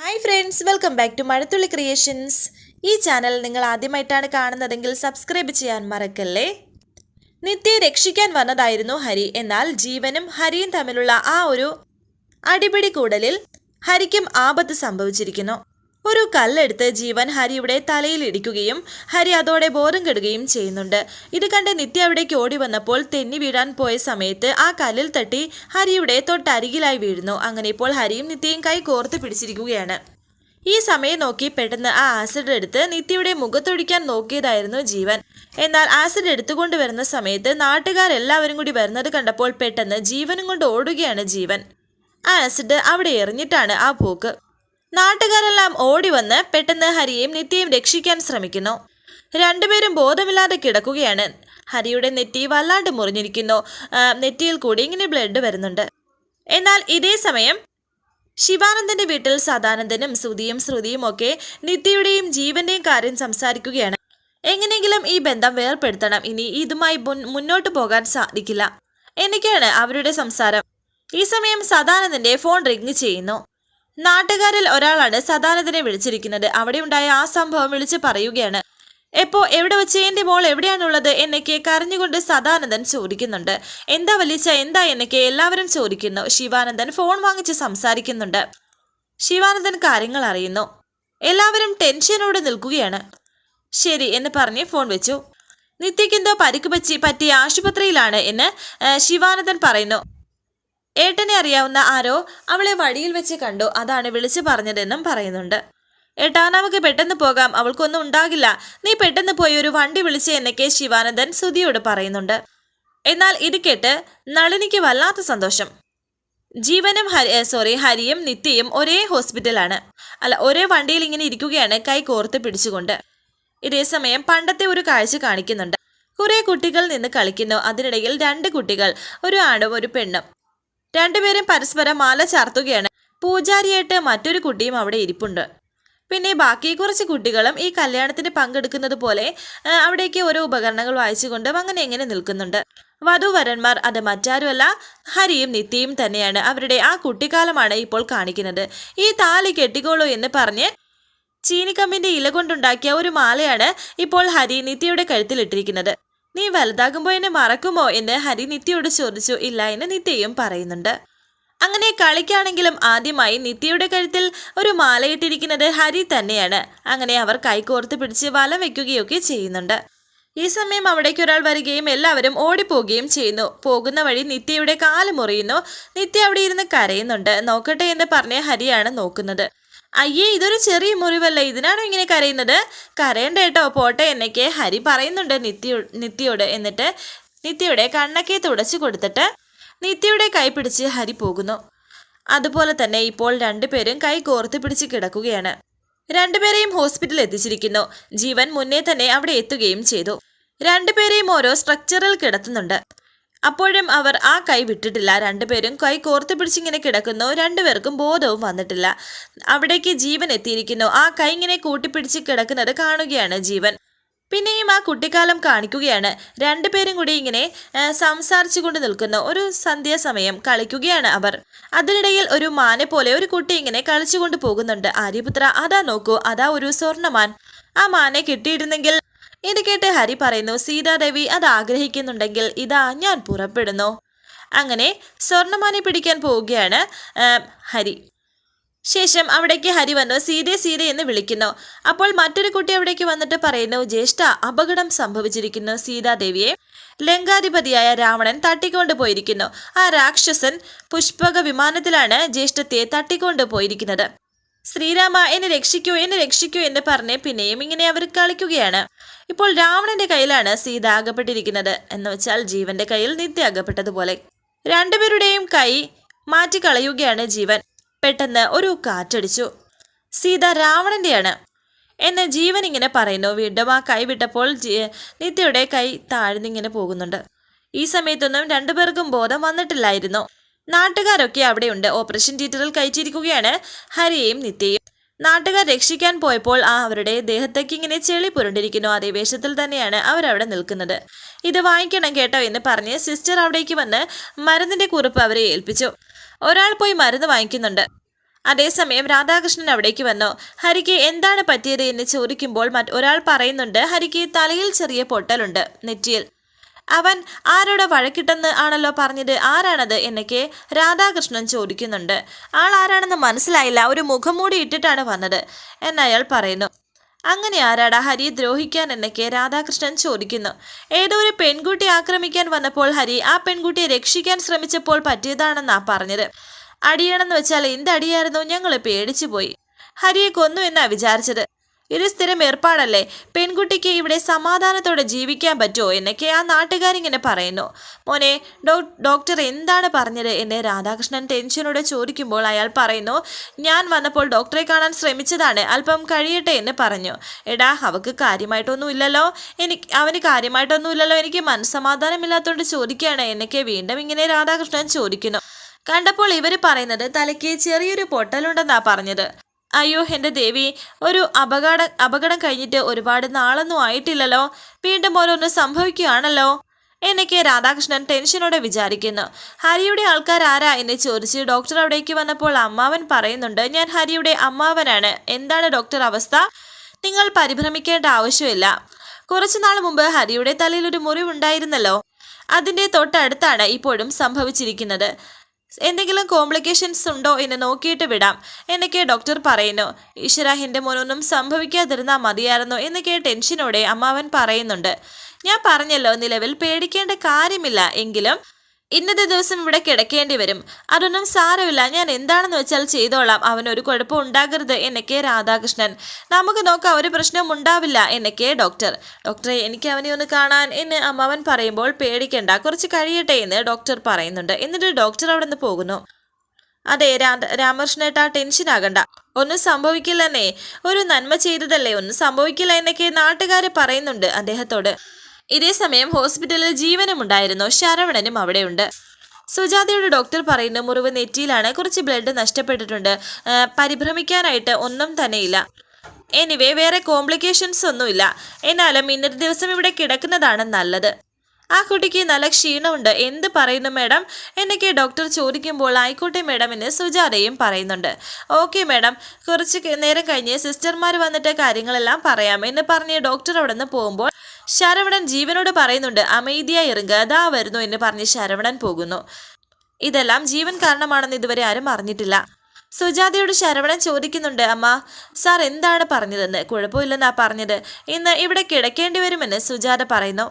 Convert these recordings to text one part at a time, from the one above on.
Hi friends welcome back to Mazhathulli creations ഈ channel നിങ്ങൾ ആദ്യമായിട്ടാണ് കാണുന്നതെങ്കിൽ സബ്സ്ക്രൈബ് ചെയ്യാൻ മറക്കല്ലേ? നിത്യയെ രക്ഷിക്കാൻ വന്നതായിരുന്നു ഹരി. എന്നാൽ ജീവനും ഹരിയും തമ്മിലുള്ള ആ ഒരു അടിപിടി കൂടലിൽ ഹരിക്കും ആപത്ത് സംഭവിച്ചിരിക്കുന്നു. ഒരു കല്ലെടുത്ത് ജീവൻ ഹരിയുടെ തലയിൽ ഇടിക്കുകയും ഹരി അതോടെ ബോധം കെടുകയും ചെയ്യുന്നുണ്ട്. ഇത് കണ്ട് നിത്യ അവിടേക്ക് ഓടി വന്നപ്പോൾ തെന്നി വീഴാൻ പോയ സമയത്ത് ആ കല്ലിൽ തട്ടി ഹരിയുടെ തൊട്ടരികിലായി വീഴുന്നു. അങ്ങനെ ഇപ്പോൾ ഹരിയും നിത്യയും കൈ കോർത്ത് പിടിച്ചിരിക്കുകയാണ്. ഈ സമയം നോക്കി പെട്ടെന്ന് ആ ആസിഡ് എടുത്ത് നിത്യയുടെ മുഖത്തൊഴിക്കാൻ നോക്കിയതായിരുന്നു ജീവൻ. എന്നാൽ ആസിഡ് എടുത്തുകൊണ്ട് വരുന്ന സമയത്ത് നാട്ടുകാരെല്ലാവരും കൂടി വരുന്നത് കണ്ടപ്പോൾ പെട്ടെന്ന് ജീവനും കൊണ്ട് ഓടുകയാണ് ജീവൻ. ആസിഡ് അവിടെ എറിഞ്ഞിട്ടാണ് ആ പോക്ക്. നാട്ടുകാരെല്ലാം ഓടി വന്ന് പെട്ടെന്ന് ഹരിയെയും നിത്യയും രക്ഷിക്കാൻ ശ്രമിക്കുന്നു. രണ്ടുപേരും ബോധമില്ലാതെ കിടക്കുകയാണ്. ഹരിയുടെ നെറ്റി വല്ലാണ്ട് മുറിഞ്ഞിരിക്കുന്നു. നെറ്റിയിൽ കൂടി ഇങ്ങനെ ബ്ലഡ് വരുന്നുണ്ട്. എന്നാൽ ഇതേ സമയം ശിവാനന്ദന്റെ വീട്ടിൽ സദാനന്ദനും ശ്രുതിയും ശ്രുതിയും ഒക്കെ നിത്യയുടെയും ജീവന്റെയും കാര്യം സംസാരിക്കുകയാണ്. എങ്ങനെയെങ്കിലും ഈ ബന്ധം വേർപ്പെടുത്തണം. ഇനി ഇതുമായി മുന്നോട്ട് പോകാൻ സാധിക്കില്ല. എന്നൊക്കെയാണ് അവരുടെ സംസാരം. ഈ സമയം സദാനന്ദന്റെ ഫോൺ റിങ് ചെയ്യുന്നു. നാട്ടുകാരിൽ ഒരാളാണ് സദാനന്ദനെ വിളിച്ചിരിക്കുന്നത്. അവിടെ ഉണ്ടായ ആ സംഭവം വിളിച്ച് പറയുകയാണ്. എപ്പോ എവിടെ വെച്ച്? എന്റെ മോൾ എവിടെയാണുള്ളത്? എന്നൊക്കെ കരഞ്ഞുകൊണ്ട് സദാനന്ദൻ ചോദിക്കുന്നുണ്ട്. എന്താ വലിച്ച? എന്താ? എന്നൊക്കെ എല്ലാവരും ചോദിക്കുന്നു. ശിവാനന്ദൻ ഫോൺ വാങ്ങിച്ച് സംസാരിക്കുന്നുണ്ട്. ശിവാനന്ദൻ കാര്യങ്ങൾ അറിയുന്നു. എല്ലാവരും ടെൻഷനോടെ നിൽക്കുകയാണ്. ശരി എന്ന് പറഞ്ഞ് ഫോൺ വെച്ചു. നിത്യക്കെന്തോ പരിക്ക് പറ്റി പറ്റിയ ആശുപത്രിയിലാണ് എന്ന് ശിവാനന്ദൻ പറയുന്നു. ഏട്ടനെ അറിയാവുന്ന ആരോ അവളെ വഴിയിൽ വെച്ച് കണ്ടു. അതാണ് വിളിച്ചു പറഞ്ഞതെന്നും പറയുന്നുണ്ട്. ഏട്ടാ നമുക്ക് പെട്ടെന്ന് പോകാം. അവൾക്കൊന്നും ഉണ്ടാകില്ല. നീ പെട്ടെന്ന് പോയി ഒരു വണ്ടി വിളിച്ച് എന്നൊക്കെ ശിവാനന്ദൻ സുധിയോട് പറയുന്നുണ്ട്. എന്നാൽ ഇത് കേട്ട് നളിനിക്ക് വല്ലാത്ത സന്തോഷം. ജീവനും ഹരി സോറി ഹരിയും നിത്യയും ഒരേ ഹോസ്പിറ്റലാണ്. അല്ല ഒരേ വണ്ടിയിൽ ഇങ്ങനെ ഇരിക്കുകയാണ് കൈ കോർത്ത് പിടിച്ചുകൊണ്ട്. ഇതേ സമയം പണ്ടത്തെ ഒരു കാഴ്ച കാണിക്കുന്നുണ്ട്. കുറേ കുട്ടികൾ നിന്ന് കളിക്കുന്നു. അതിനിടയിൽ രണ്ട് കുട്ടികൾ ഒരു ആണും ഒരു പെണ്ണും. രണ്ടുപേരും പരസ്പരം മാല ചാർത്തുകയാണ്. പൂജാരിയായിട്ട് മറ്റൊരു കുട്ടിയും അവിടെ ഇരിപ്പുണ്ട്. പിന്നെ ബാക്കി കുറച്ച് കുട്ടികളും ഈ കല്യാണത്തിന് പങ്കെടുക്കുന്നത് പോലെ അവിടേക്ക് ഓരോ ഉപകരണങ്ങൾ വായിച്ചുകൊണ്ടും അങ്ങനെ എങ്ങനെ നിൽക്കുന്നുണ്ട്. വധുവരന്മാർ അത് മറ്റാരുമല്ല ഹരിയും നിത്യയും തന്നെയാണ് അവരുടെ ആ കുട്ടിക്കാലമാണ് ഇപ്പോൾ കാണിക്കുന്നത്. ഈ താലി കെട്ടിക്കോളൂ എന്ന് പറഞ്ഞ് ചീനിക്കമ്പിന്റെ ഇല കൊണ്ടുണ്ടാക്കിയ ഒരു മാലയാണ് ഇപ്പോൾ ഹരി നിത്യയുടെ കഴുത്തിലിട്ടിരിക്കുന്നത്. നീ വലുതാകുമ്പോൾ എന്നെ മറക്കുമോ എന്ന് ഹരി നിത്യയോട് ചോദിച്ചു. ഇല്ല എന്ന് നിത്യയും പറയുന്നുണ്ട്. അങ്ങനെ കളിക്കാണെങ്കിലും ആദ്യമായി നിത്യയുടെ കഴുത്തിൽ ഒരു മാലയിട്ടിരിക്കുന്നത് ഹരി തന്നെയാണ്. അങ്ങനെ അവർ കൈകോർത്ത് പിടിച്ച് വലം വെക്കുകയൊക്കെ ചെയ്യുന്നുണ്ട്. ഈ സമയം അവിടേക്ക് ഒരാൾ വരികയും എല്ലാവരും ഓടിപ്പോവുകയും ചെയ്യുന്നു. പോകുന്ന വഴി നിത്യയുടെ കാൽ മുറിയുന്നു. നിത്യ അവിടെ ഇരുന്ന് കരയുന്നുണ്ട്. നോക്കട്ടെ എന്ന് പറഞ്ഞ് ഹരിയാണ് നോക്കുന്നത്. അയ്യേ ഇതൊരു ചെറിയ മുറിവല്ലേ? ഇതിനാണോ ഇങ്ങനെ കരയുന്നത്? കരയണ്ട കേട്ടോ പോട്ടെ എന്നൊക്കെ ഹരി പറയുന്നുണ്ട് നിത്യ നിത്യയോട് എന്നിട്ട് നിത്യയുടെ കണ്ണൊക്കെ തുടച്ചു കൊടുത്തിട്ട് നിത്യയുടെ കൈ പിടിച്ച് ഹരി പോകുന്നു. അതുപോലെ തന്നെ ഇപ്പോൾ രണ്ടുപേരും കൈ കോർത്ത് പിടിച്ച് കിടക്കുകയാണ്. രണ്ടുപേരെയും ഹോസ്പിറ്റലിൽ എത്തിച്ചിരിക്കുന്നു. ജീവൻ മുന്നേ തന്നെ അവിടെ എത്തുകയും ചെയ്തു. രണ്ടുപേരെയും ഓരോ സ്ട്രക്ചറിൽ കിടത്തുന്നുണ്ട്. അപ്പോഴും അവർ ആ കൈ വിട്ടിട്ടില്ല. രണ്ടുപേരും കൈ കോർത്ത് പിടിച്ചിങ്ങനെ കിടക്കുന്നു. രണ്ടുപേർക്കും ബോധവും വന്നിട്ടില്ല. അവിടേക്ക് ജീവൻ എത്തിയിരിക്കുന്നു. ആ കൈ ഇങ്ങനെ കൂട്ടിപ്പിടിച്ച് കിടക്കുന്നത് കാണുകയാണ് ജീവൻ. പിന്നെയും ആ കുട്ടിക്കാലം കാണിക്കുകയാണ്. രണ്ടുപേരും കൂടി ഇങ്ങനെ സംസാരിച്ചു കൊണ്ട് നിൽക്കുന്ന. ഒരു സന്ധ്യാസമയം കളിക്കുകയാണ് അവർ. അതിനിടയിൽ ഒരു മാനെ പോലെ ഒരു കുട്ടി ഇങ്ങനെ കളിച്ചുകൊണ്ട് പോകുന്നുണ്ട്. ആര്യപുത്ര അതാ നോക്കൂ. അതാ ഒരു സ്വർണമാൻ. ആ മാനെ കിട്ടിയിരുന്നെങ്കിൽ ഇത് കേട്ട് ഹരി പറയുന്നു സീതാദേവി അത് ആഗ്രഹിക്കുന്നുണ്ടെങ്കിൽ ഇതാ ഞാൻ പുറപ്പെടുന്നു. അങ്ങനെ സ്വർണമാനെ പിടിക്കാൻ പോവുകയാണ് ഹരി. ശേഷം അവിടേക്ക് ഹരി വന്നു സീതെ സീതെ എന്ന് വിളിക്കുന്നു. അപ്പോൾ മറ്റൊരു കുട്ടി അവിടേക്ക് വന്നിട്ട് പറയുന്നു ജ്യേഷ്ഠ അപകടം സംഭവിച്ചിരിക്കുന്നു സീതാദേവിയെ. ലങ്കാധിപതിയായ രാവണൻ തട്ടിക്കൊണ്ട് പോയിരിക്കുന്നു. ആ രാക്ഷസൻ പുഷ്പക വിമാനത്തിലാണ് ജ്യേഷ്ഠത്തെ തട്ടിക്കൊണ്ട് പോയിരിക്കുന്നത്. ശ്രീരാമ എന്നെ രക്ഷിക്കൂ എന്നെ രക്ഷിക്കൂ എന്ന് പറഞ്ഞ് പിന്നെയും ഇങ്ങനെ അവർ കളിക്കുകയാണ്. ഇപ്പോൾ രാവണന്റെ കയ്യിലാണ് സീത അകപ്പെട്ടിരിക്കുന്നത്. എന്ന് വെച്ചാൽ ജീവന്റെ കയ്യിൽ നിത്യ അകപ്പെട്ടതുപോലെ. രണ്ടുപേരുടെയും കൈ മാറ്റിക്കളയുകയാണ് ജീവൻ. പെട്ടെന്ന് ഒരു കാറ്റടിച്ചു. സീത രാവണന്റെയാണ്. എന്ന് ജീവൻ ഇങ്ങനെ പറയുന്നു. വീണ്ടും ആ കൈ വിട്ടപ്പോൾ നിത്യയുടെ കൈ താഴ്ന്നിങ്ങനെ പോകുന്നുണ്ട്. ഈ സമയത്തൊന്നും രണ്ടുപേർക്കും ബോധം വന്നിട്ടില്ലായിരുന്നു. നാട്ടുകാരൊക്കെ അവിടെയുണ്ട്. ഓപ്പറേഷൻ തിയേറ്ററിൽ കയറ്റിയിരിക്കുകയാണ് ഹരിയെയും നിത്യയും. നാട്ടുകാർ രക്ഷിക്കാൻ പോയപ്പോൾ ആ അവരുടെ ദേഹത്തേക്ക് ഇങ്ങനെ ചെളി പുരണ്ടിരിക്കുന്നു. അതേ വേഷത്തിൽ തന്നെയാണ് അവരവിടെ നിൽക്കുന്നത്. ഇത് വാങ്ങിക്കണം കേട്ടോ എന്ന് പറഞ്ഞ് സിസ്റ്റർ അവിടേക്ക് വന്ന് മരുന്നിന്റെ കുറിപ്പ് അവരെ ഏൽപ്പിച്ചു. ഒരാൾ പോയി മരുന്ന് വാങ്ങിക്കുന്നുണ്ട്. അതേസമയം രാധാകൃഷ്ണൻ അവിടേക്ക് വന്നു. ഹരിക്ക് എന്താണ് പറ്റിയത് എന്ന് ചോദിക്കുമ്പോൾ മറ്റൊരാൾ പറയുന്നുണ്ട് ഹരിക്ക് തലയിൽ ചെറിയ പൊട്ടലുണ്ട് നെറ്റിയിൽ. അവൻ ആരോടെ വഴക്കിട്ടെന്ന് ആണല്ലോ പറഞ്ഞത് ആരാണത് എന്നൊക്കെ രാധാകൃഷ്ണൻ ചോദിക്കുന്നുണ്ട്. ആൾ ആരാണെന്ന് മനസ്സിലായില്ല. ഒരു മുഖം മൂടി ഇട്ടിട്ടാണ് വന്നത് എന്നയാൾ പറയുന്നു. അങ്ങനെ ആരാടാ ഹരി ദ്രോഹിക്കാൻ എന്നൊക്കെ രാധാകൃഷ്ണൻ ചോദിക്കുന്നു. ഏതോ ഒരു പെൺകുട്ടി ആക്രമിക്കാൻ വന്നപ്പോൾ ഹരി ആ പെൺകുട്ടിയെ രക്ഷിക്കാൻ ശ്രമിച്ചപ്പോൾ പറ്റിയതാണെന്നാ പറഞ്ഞത്. അടിയണമെന്ന് വെച്ചാൽ എന്തടിയായിരുന്നു ഞങ്ങൾ പേടിച്ചു പോയി. ഹരിയെ കൊന്നു എന്നാ വിചാരിച്ചത്. ഇത് സ്ഥിരം ഏർപ്പാടല്ലേ? പെൺകുട്ടിക്ക് ഇവിടെ സമാധാനത്തോടെ ജീവിക്കാൻ പറ്റുമോ എന്നൊക്കെ ആ നാട്ടുകാരിങ്ങനെ പറയുന്നു. മോനെ ഡോക്ടർ എന്താണ് പറഞ്ഞത് എന്ന് രാധാകൃഷ്ണൻ ടെൻഷനോടെ ചോദിക്കുമ്പോൾ അയാൾ പറയുന്നു ഞാൻ വന്നപ്പോൾ ഡോക്ടറെ കാണാൻ ശ്രമിച്ചതാണ് അല്പം കഴിയട്ടെ എന്ന് പറഞ്ഞു. എടാ അവക്ക് കാര്യമായിട്ടൊന്നും ഇല്ലല്ലോ. എനിക്ക് അവന് കാര്യമായിട്ടൊന്നും ഇല്ലല്ലോ. എനിക്ക് മനസ്സമാധാനമില്ലാത്തതുകൊണ്ട് ചോദിക്കുകയാണ് എന്നൊക്കെ വീണ്ടും ഇങ്ങനെ രാധാകൃഷ്ണൻ ചോദിക്കുന്നു. കണ്ടപ്പോൾ ഇവർ പറയുന്നത് തലയ്ക്ക് ചെറിയൊരു പൊട്ടലുണ്ടെന്നാ പറഞ്ഞത്. അയ്യോ എന്റെ ദേവി ഒരു അപകട അപകടം കഴിഞ്ഞിട്ട് ഒരുപാട് നാളൊന്നും ആയിട്ടില്ലല്ലോ. വീണ്ടും ഓരോന്ന് സംഭവിക്കുകയാണല്ലോ. എന്നൊക്കെ രാധാകൃഷ്ണൻ ടെൻഷനോടെ വിചാരിക്കുന്നു. ഹരിയുടെ ആൾക്കാർ ആരാ എന്ന് ചോദിച്ച് ഡോക്ടർ അവിടേക്ക് വന്നപ്പോൾ അമ്മാവൻ പറയുന്നുണ്ട് ഞാൻ ഹരിയുടെ അമ്മാവനാണ്. എന്താണ് ഡോക്ടർ അവസ്ഥ? നിങ്ങൾ പരിഭ്രമിക്കേണ്ട ആവശ്യമില്ല. കുറച്ചു നാൾ മുമ്പ് ഹരിയുടെ തലയിൽ ഒരു മുറിവുണ്ടായിരുന്നല്ലോ. അതിന്റെ തൊട്ടടുത്താണ് ഇപ്പോഴും സംഭവിച്ചിരിക്കുന്നത്. എന്തെങ്കിലും കോംപ്ലിക്കേഷൻസ് ഉണ്ടോ എന്ന് നോക്കിയിട്ട് വിടാം എന്നൊക്കെ ഡോക്ടർ പറയുന്നു. ഈശ്വര എന്റെ മോനൊന്നും സംഭവിക്കാതിരുന്നാൽ മതിയായിരുന്നു എന്നൊക്കെ ടെൻഷനോടെ അമ്മാവൻ പറയുന്നുണ്ട്. ഞാൻ പറഞ്ഞല്ലോ നിലവിൽ പേടിക്കേണ്ട കാര്യമില്ല എങ്കിലും ഇന്നത്തെ ദിവസം ഇവിടെ കിടക്കേണ്ടി വരും. അതൊന്നും സാരമില്ല. ഞാൻ എന്താണെന്ന് വെച്ചാൽ ചെയ്തോളാം. അവനൊരു കുഴപ്പം ഉണ്ടാകരുത് എന്നൊക്കെ രാധാകൃഷ്ണൻ. നമുക്ക് നോക്കാം ഒരു പ്രശ്നവും ഉണ്ടാവില്ല എന്നൊക്കെ ഡോക്ടർ. ഡോക്ടറെ എനിക്ക് അവനെ ഒന്ന് കാണാൻ എന്ന് അമ്മാവൻ പറയുമ്പോൾ പേടിക്കണ്ട. കുറച്ച് കഴിയട്ടെ എന്ന് ഡോക്ടർ പറയുന്നുണ്ട്. എന്നിട്ട് ഡോക്ടർ അവിടെ നിന്ന് പോകുന്നു. അതെ രാമകൃഷ്ണേട്ടാ ടെൻഷൻ ആകണ്ട. ഒന്നും സംഭവിക്കില്ലെന്നേ. ഒരു നന്മ ചെയ്തതല്ലേ? ഒന്നും സംഭവിക്കില്ല എന്നൊക്കെ നാട്ടുകാർ പറയുന്നുണ്ട് അദ്ദേഹത്തോട്. ഇതേ സമയം ഹോസ്പിറ്റലിൽ ജീവനും ഉണ്ടായിരുന്നു ശരവണനും അവിടെയുണ്ട്. സുജാതയുടെ ഡോക്ടർ പറയുന്ന മുറിവ് നെറ്റിയിലാണ്. കുറച്ച് ബ്ലഡ് നഷ്ടപ്പെട്ടിട്ടുണ്ട്. പരിഭ്രമിക്കാനായിട്ട് ഒന്നും തന്നെയില്ല. എനിവേ വേറെ കോംപ്ലിക്കേഷൻസ് ഒന്നുമില്ല. എന്നാലും ഇന്നത്തെ ദിവസം ഇവിടെ കിടക്കുന്നതാണ് നല്ലത്. ആ കുട്ടിക്ക് നല്ല ക്ഷീണമുണ്ട്. എന്ത് പറയുന്നു മാഡം? എന്നൊക്കെ ഡോക്ടർ ചോദിക്കുമ്പോൾ ആയിക്കോട്ടെ മാഡം എന്ന് സുജാതയും പറയുന്നുണ്ട്. Okay madam. കുറച്ച് നേരം കഴിഞ്ഞ് സിസ്റ്റർമാർ വന്നിട്ട് കാര്യങ്ങളെല്ലാം പറയാം എന്ന് പറഞ്ഞ് ഡോക്ടർ അവിടെ നിന്ന് പോകുമ്പോൾ ശരവണൻ ജീവനോട് പറയുന്നുണ്ട് അമൈദിയ ഇറങ്ങുക അതാ വരുന്നു എന്ന് പറഞ്ഞ് ശരവണൻ പോകുന്നു. ഇതെല്ലാം ജീവൻ കാരണമാണെന്ന് ഇതുവരെ ആരും അറിഞ്ഞിട്ടില്ല. സുജാതയോട് ശരവണൻ ചോദിക്കുന്നുണ്ട് അമ്മ സാർ എന്താണ് പറഞ്ഞതെന്ന്? കുഴപ്പമില്ലെന്നാ പറഞ്ഞത്. ഇന്ന് ഇവിടെ കിടക്കേണ്ടി വരുമെന്ന് സുജാത പറയുന്നു.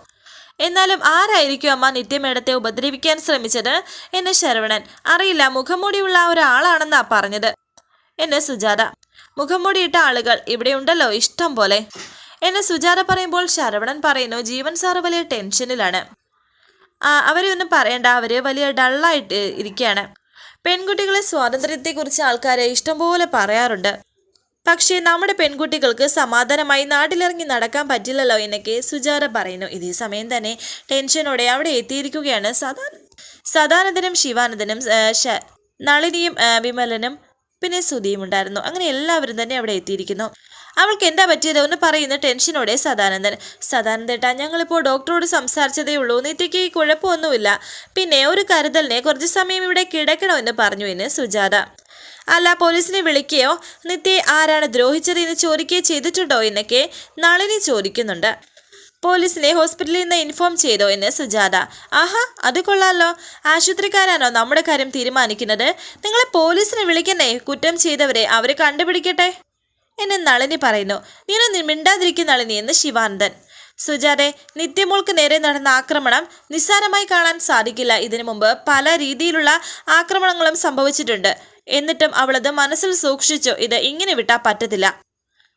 എന്നാലും ആരായിരിക്കും അമ്മ നിത്യമേടത്തെ ഉപദ്രവിക്കാൻ ശ്രമിച്ചത്? എന്ന് ശരവണൻ അറിയില്ല മുഖംമൂടിയുള്ള ഒരാളാണെന്നാ പറഞ്ഞത്. എന്ന് സുജാത മുഖംമൂടിയിട്ട ആളുകൾ ഇവിടെ ഉണ്ടല്ലോ ഇഷ്ടം പോലെ. എന്ന് സുജാത പറയുമ്പോൾ ശരവണൻ പറയുന്നു ജീവൻ സാറ് വലിയ ടെൻഷനിലാണ്. അവരെ ഒന്നും പറയണ്ട അവർ വലിയ ഡള്ളായിട്ട് ഇരിക്കുകയാണ് പെൺകുട്ടികളെ സ്വാതന്ത്ര്യത്തെക്കുറിച്ച് ആൾക്കാരെ ഇഷ്ടംപോലെ പറയാറുണ്ട്. പക്ഷേ നമ്മുടെ പെൺകുട്ടികൾക്ക് സമാധാനമായി നാട്ടിലിറങ്ങി നടക്കാൻ പറ്റില്ലല്ലോ എന്നൊക്കെ സുജാത പറയുന്നു. ഇതേ സമയം തന്നെ ടെൻഷനോടെ അവിടെ എത്തിയിരിക്കുകയാണ് സദാ സദാനന്ദനും ശിവാനന്ദനും നളിനിയും വിമലനും പിന്നെ സുധിയും ഉണ്ടായിരുന്നു. അങ്ങനെ എല്ലാവരും തന്നെ അവിടെ എത്തിയിരിക്കുന്നു. അവൾക്ക് എന്താ പറ്റിയത്? ഒന്ന് പറയുന്ന ടെൻഷനോടെ സദാനന്ദൻ. സദാനന്ദേട്ടാ ഞങ്ങളിപ്പോൾ ഡോക്ടറോട് സംസാരിച്ചതേ ഉള്ളൂ. നിത്യയ്ക്ക് കുഴപ്പമൊന്നുമില്ല. പിന്നെ ഒരു കരുതലിനെ കുറച്ച് സമയം ഇവിടെ കിടക്കണമെന്ന് പറഞ്ഞു എന്ന് സുജാത. അല്ല പോലീസിനെ വിളിക്കുകയോ നിത്യയെ ആരാണ് ദ്രോഹിച്ചത് എന്ന് ചോദിക്കുകയോ ചെയ്തിട്ടുണ്ടോ എന്നൊക്കെ നളിനി ചോദിക്കുന്നുണ്ട്. പോലീസിനെ ഹോസ്പിറ്റലിൽ നിന്ന് ഇൻഫോം ചെയ്തോ എന്ന് സുജാത. ആഹാ അത് കൊള്ളാലോ. ആശുപത്രിക്കാരാണോ നമ്മുടെ കാര്യം തീരുമാനിക്കുന്നത്? നിങ്ങളെ പോലീസിനെ വിളിക്കുന്നേ. കുറ്റം ചെയ്തവരെ അവരെ കണ്ടുപിടിക്കട്ടെ. എന്ന് നളിനി പറയുന്നു. നീനൊന്നും മിണ്ടാതിരിക്കും നളിനി എന്ന് ശിവാനന്ദൻ. സുജാതെ നിത്യമോൾക്ക് നേരെ നടന്ന ആക്രമണം നിസ്സാരമായി കാണാൻ സാധിക്കില്ല. ഇതിനു മുമ്പ് പല രീതിയിലുള്ള ആക്രമണങ്ങളും സംഭവിച്ചിട്ടുണ്ട്. എന്നിട്ടും അവളത് മനസ്സിൽ സൂക്ഷിച്ചു. ഇത് ഇങ്ങനെ വിട്ടാൽ പറ്റത്തില്ല.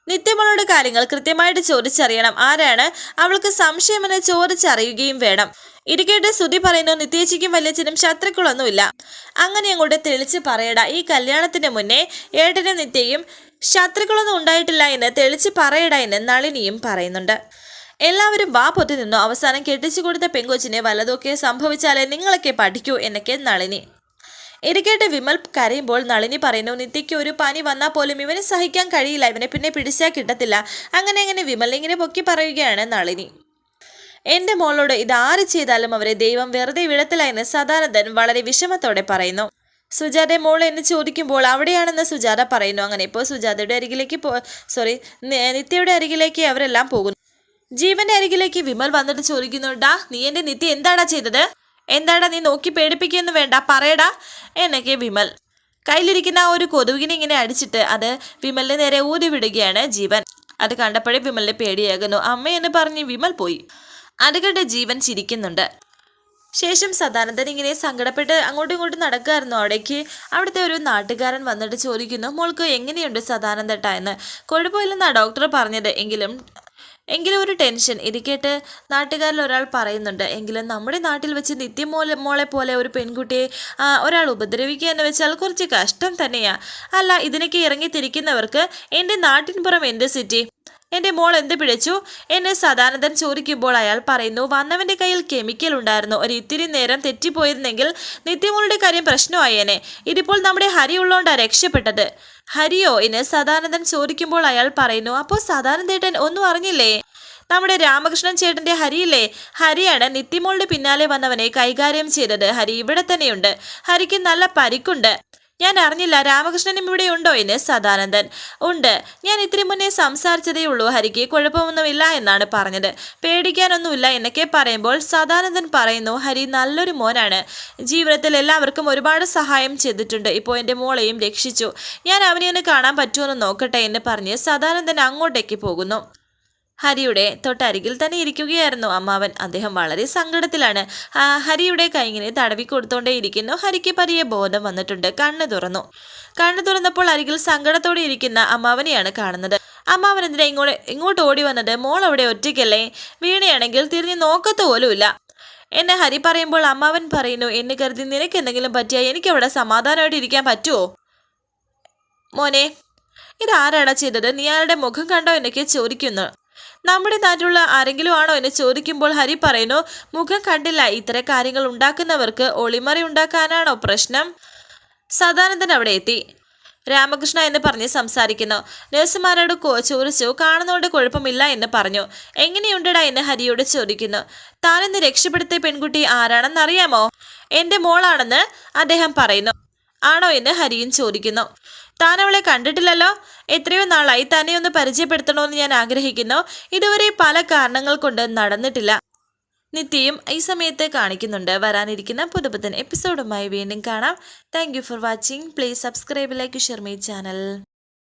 നിത്യമോളോട് കാര്യങ്ങൾ കൃത്യമായിട്ട് ചോദിച്ചറിയണം. ആരാണ് അവൾക്ക് സംശയമെന്ന് ചോദിച്ചറിയുകയും വേണം. ഇടുക്കിയുടെ ശ്രുതി പറയുന്നു നിത്യേച്ചിക്കും വല്യച്ഛനും ശത്രുക്കളൊന്നുമില്ല. അങ്ങനെ അങ്ങോട്ട് തെളിച്ച് പറയടാ. ഈ കല്യാണത്തിന് മുന്നേ ഏട്ടനും നിത്യയും ശത്രുക്കളൊന്നും ഉണ്ടായിട്ടില്ല എന്ന് തെളിച്ച് പറയടാ എന്ന് നളിനിയും പറയുന്നുണ്ട്. എല്ലാവരും വാ പൊത്തി നിന്നു. അവസാനം കെട്ടിച്ചു കൊടുത്ത പെങ്കൊച്ചിനെ വലതൊക്കെ സംഭവിച്ചാലേ നിങ്ങളൊക്കെ പഠിക്കൂ എന്നൊക്കെ നളിനി. ഇരിക്കേട്ട് വിമൽ കരയുമ്പോൾ നളിനി പറയുന്നു നിത്യയ്ക്ക് ഒരു പനി വന്നാൽ പോലും ഇവനെ സഹിക്കാൻ കഴിയില്ല. ഇവനെ പിന്നെ പിടിച്ചാൽ കിട്ടത്തില്ല. അങ്ങനെ അങ്ങനെ വിമൽ ഇങ്ങനെ പൊക്കി പറയുകയാണ് നളിനി. എന്റെ മോളോട് ഇത് ആര് ചെയ്താലും അവരെ ദൈവം വെറുതെ വിടത്തില്ല എന്ന് സദാനന്ദൻ വളരെ വിഷമത്തോടെ പറയുന്നു. സുജാതയെ മോൾ എന്ന് ചോദിക്കുമ്പോൾ അവിടെയാണെന്ന് സുജാത പറയുന്നു. അങ്ങനെ ഇപ്പോൾ സുജാതയുടെ അരികിലേക്ക് പോ സോറി നിത്യയുടെ അരികിലേക്ക് അവരെല്ലാം പോകുന്നു. ജീവന്റെ അരികിലേക്ക് വിമൽ വന്നിട്ട് ചോദിക്കുന്നു ഡാ നീ എന്റെ നിത്യ എന്താടാ ചെയ്തത്? എന്താടാ നീ നോക്കി പേടിപ്പിക്കൊന്നും വേണ്ട പറയടാ എന്നൊക്കെ വിമൽ. കയ്യിലിരിക്കുന്ന ഒരു കൊതുകിനെ ഇങ്ങനെ അടിച്ചിട്ട് അത് വിമലിന് നേരെ ഊതി വിടുകയാണ് ജീവൻ. അത് കണ്ടപ്പോഴേ വിമലിന് പേടിയാകുന്നു. അമ്മയെന്ന് പറഞ്ഞ് വിമൽ പോയി. അത് കണ്ട് ജീവൻ ചിരിക്കുന്നുണ്ട്. ശേഷം സദാനന്ദൻ ഇങ്ങനെ സങ്കടപ്പെട്ട് അങ്ങോട്ടും ഇങ്ങോട്ടും നടക്കുമായിരുന്നു അവിടേക്ക്. അവിടുത്തെ ഒരു നാട്ടുകാരൻ വന്നിട്ട് ചോദിക്കുന്നു മോൾക്ക് എങ്ങനെയുണ്ട് സദാനന്ദട്ട എന്ന്? കുഴപ്പമില്ലെന്നാണ് ഡോക്ടർ പറഞ്ഞത്. എങ്കിലും എങ്കിലും ഒരു ടെൻഷൻ. ഇത് കേട്ട് നാട്ടുകാരിൽ ഒരാൾ പറയുന്നുണ്ട് എങ്കിലും നമ്മുടെ നാട്ടിൽ വെച്ച് നിത്യമോലെ മോളെ പോലെ ഒരു പെൺകുട്ടിയെ ഒരാൾ ഉപദ്രവിക്കുക എന്ന് വെച്ചാൽ കുറച്ച് കഷ്ടം തന്നെയാണ് അല്ല ഇതിനൊക്കെ ഇറങ്ങിത്തിരിക്കുന്നവർക്ക് എന്റെ നാട്ടിൻപുറം എന്റെ സിറ്റി എന്റെ മോൾ എന്ത് പിഴച്ചു? എന്നെ സദാനന്ദൻ ചോദിക്കുമ്പോൾ അയാൾ പറയുന്നു വന്നവന്റെ കയ്യിൽ കെമിക്കൽ ഉണ്ടായിരുന്നു. ഒരു ഇത്തിരി നേരം തെറ്റിപ്പോയിരുന്നെങ്കിൽ നിത്യമോളുടെ കാര്യം പ്രശ്നമായേനെ. ഇതിപ്പോൾ നമ്മുടെ ഹരി ഉള്ളതുകൊണ്ടാണ് രക്ഷപ്പെട്ടത്. ഹരിയോ? എന്ന് സദാനന്ദൻ ചോദിക്കുമ്പോൾ അയാൾ പറയുന്നു അപ്പോൾ സദാനന്ദേട്ടൻ ഒന്നും അറിഞ്ഞില്ലേ? നമ്മുടെ രാമകൃഷ്ണൻ ചേട്ടന്റെ ഹരിയില്ലേ? ഹരിയാണ് നിത്യമോളുടെ പിന്നാലെ വന്നവനെ കൈകാര്യം ചെയ്തത്. ഹരി ഇവിടെ തന്നെയുണ്ട്. ഹരിക്ക് നല്ല പരിക്കുണ്ട്. ഞാൻ അറിഞ്ഞില്ല രാമകൃഷ്ണനും ഇവിടെ ഉണ്ടോ എന്ന് സദാനന്ദൻ. ഉണ്ട്. ഞാൻ ഇത്തിരി മുന്നേ സംസാരിച്ചതേ ഉള്ളൂ ഹരിക്ക്. കുഴപ്പമൊന്നുമില്ല എന്നാണ് പറഞ്ഞത്. പേടിക്കാനൊന്നുമില്ല എന്നൊക്കെ പറയുമ്പോൾ സദാനന്ദൻ പറയുന്നു ഹരി നല്ലൊരു മോനാണ്. ജീവിതത്തിൽ എല്ലാവർക്കും ഒരുപാട് സഹായം ചെയ്തിട്ടുണ്ട്. ഇപ്പോൾ എന്റെ മോളെയും രക്ഷിച്ചു. ഞാൻ അവനെ ഒന്ന് കാണാൻ പറ്റുമെന്ന് നോക്കട്ടെ എന്ന് പറഞ്ഞ് സദാനന്ദൻ അങ്ങോട്ടേക്ക് പോകുന്നു. ഹരിയുടെ തൊട്ടരികിൽ തന്നെ ഇരിക്കുകയായിരുന്നു. അമ്മാവൻ അദ്ദേഹം വളരെ സങ്കടത്തിലാണ്. ഹരിയുടെ കൈ ഇങ്ങനെ തടവി കൊടുത്തോണ്ടേ ഇരിക്കുന്നു. ഹരിക്ക് പതിയെ ബോധം വന്നിട്ടുണ്ട്. കണ്ണു തുറന്നു. കണ്ണു തുറന്നപ്പോൾ അരികിൽ സങ്കടത്തോടെ ഇരിക്കുന്ന അമ്മാവനെയാണ് കാണുന്നത്. അമ്മാവൻ എന്തിനാ ഇങ്ങോട്ട് ഇങ്ങോട്ട് ഓടി വന്നത്? മോൾ അവിടെ ഒറ്റയ്ക്കല്ലേ? വീണയാണെങ്കിൽ തിരിഞ്ഞു നോക്കത്ത് പോലുമില്ല എന്നെ ഹരി പറയുമ്പോൾ അമ്മാവൻ പറയുന്നു എന്നെ കരുതി നിനക്ക് എന്തെങ്കിലും പറ്റിയാൽ എനിക്ക് അവിടെ സമാധാനമായിട്ട് ഇരിക്കാൻ പറ്റുമോ മോനെ ഇതാരാടാ ചെയ്തത്? നീ ആരുടെ മുഖം കണ്ടോ? എന്നൊക്കെ ചോദിക്കുന്നു. നമ്മുടെ നാട്ടിലുള്ള ആരെങ്കിലും ആണോ എന്ന് ചോദിക്കുമ്പോൾ ഹരി പറയുന്നു മുഖം കണ്ടില്ല ഇത്തരം കാര്യങ്ങൾ ഉണ്ടാക്കുന്നവർക്ക് ഒളിമറി ഉണ്ടാക്കാനാണോ പ്രശ്നം? സദാനന്ദൻ അവിടെ എത്തി. രാമകൃഷ്ണ എന്ന് പറഞ്ഞ് സംസാരിക്കുന്നു. നഴ്സുമാരോട് ചോദിച്ചു കാണുന്നതുകൊണ്ട് കുഴപ്പമില്ല എന്ന് പറഞ്ഞു. എങ്ങനെയുണ്ടടാ? എന്ന് ഹരിയോട് ചോദിക്കുന്നു. താനെന്ന് രക്ഷപ്പെടുത്തിയ പെൺകുട്ടി ആരാണെന്നറിയാമോ? എന്റെ മോളാണെന്ന് അദ്ദേഹം പറയുന്നു. ആണോ എന്ന് ഹരിയും ചോദിക്കുന്നു. താൻ അവളെ കണ്ടിട്ടില്ലല്ലോ? എത്രയോ നാളായി തന്നെ ഒന്ന് പരിചയപ്പെടുത്തണമെന്ന് ഞാൻ ആഗ്രഹിക്കുന്നു. ഇതുവരെ പല കാരണങ്ങൾ കൊണ്ട് നടന്നിട്ടില്ല. നിത്യയും ഈ സമയത്ത് കാണിക്കുന്നുണ്ട്. വരാനിരിക്കുന്ന പുതുപുത്തൻ എപ്പിസോഡുമായി വീണ്ടും കാണാം. Thank for watching please subscribe like share my channel